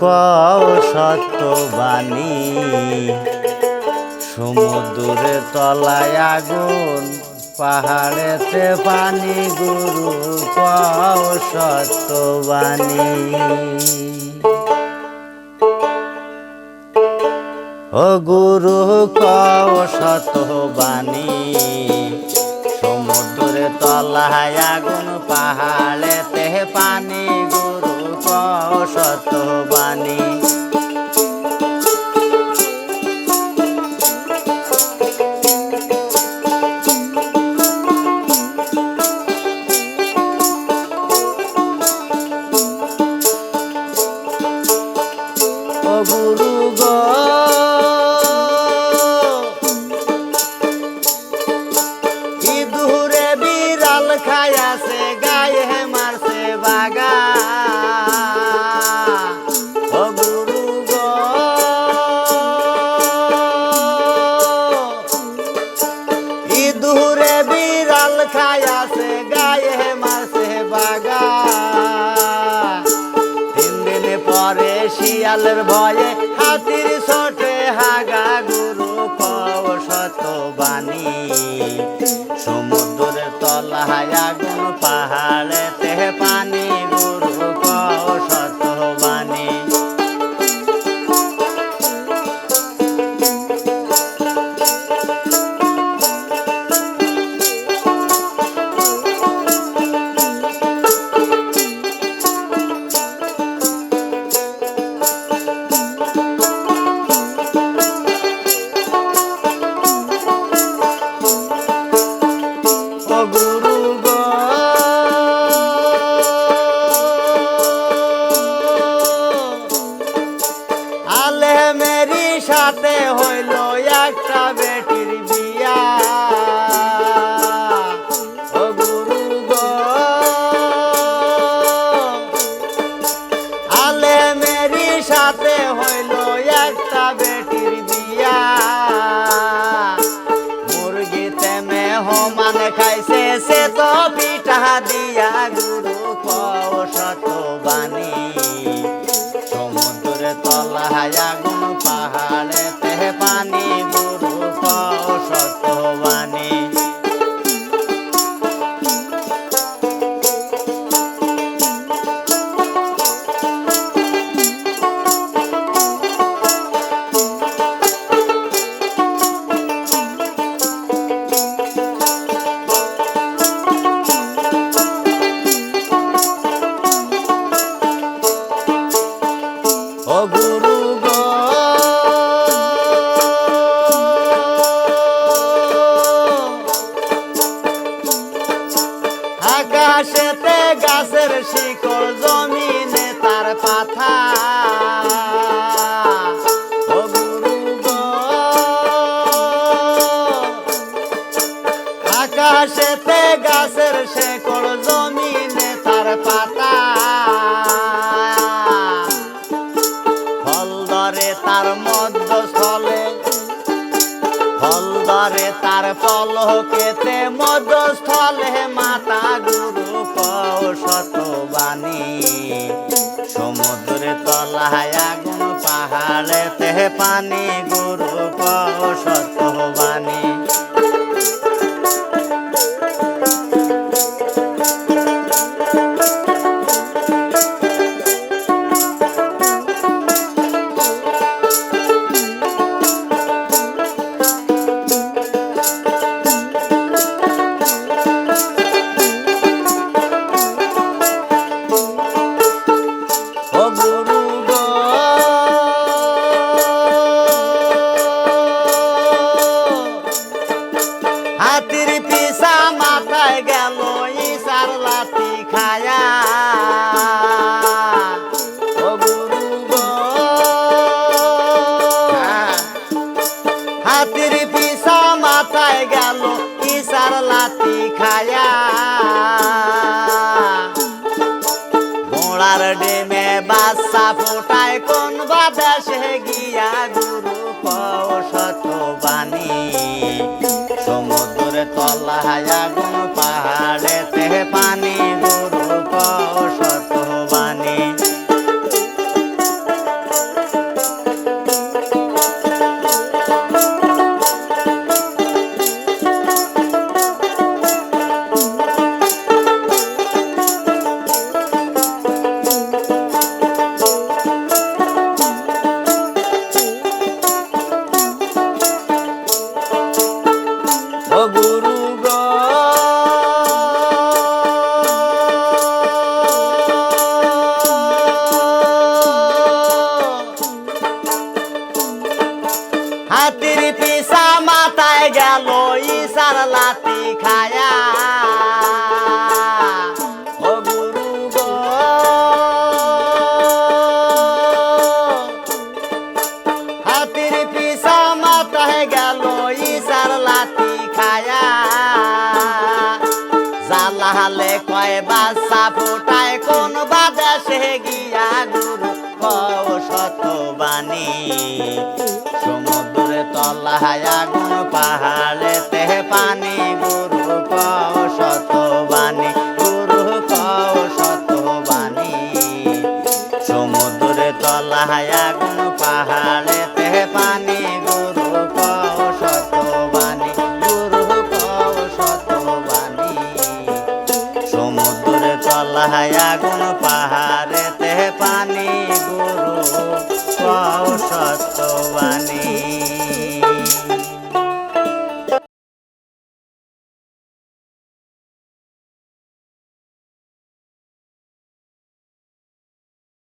কও সত্যবাণী সমুদ্রে তলায় আগুন, পাহাড়েতে পানি, গুরু কও সত্যবাণী ও গুরু কও সত্যবাণী সমুদ্রে তলায় আগুন পাহাড়েতে ও শিয়ালের ভয়ে হাতির ছোটে হাগা গুরু কও শতবাণী। সমুদ্রের তলায় পাহাড়ে তে পানি গুরু সাথে হইল একটা বেটির বিয়া। আলে মেরি সাথে হইল গাছের শিকড় জমিনে তার পাথা। আকাশেতে গাছের শেকড় জমিনে তার পাতা। ফল ধরে তার মধ্যস্থলে ফল ধরে তার পলকেতে মধ্যস্থলে তলায় আগুন পাহাড়েতে পানি গুরু কও শতবাণী গেল ইসার লাতি খায়া। কয় বাসা ফুটায় কোন সে গিয়া গুরু কও শত বাণী সমুদ্রে তলায় আগুন পাহাড়েতে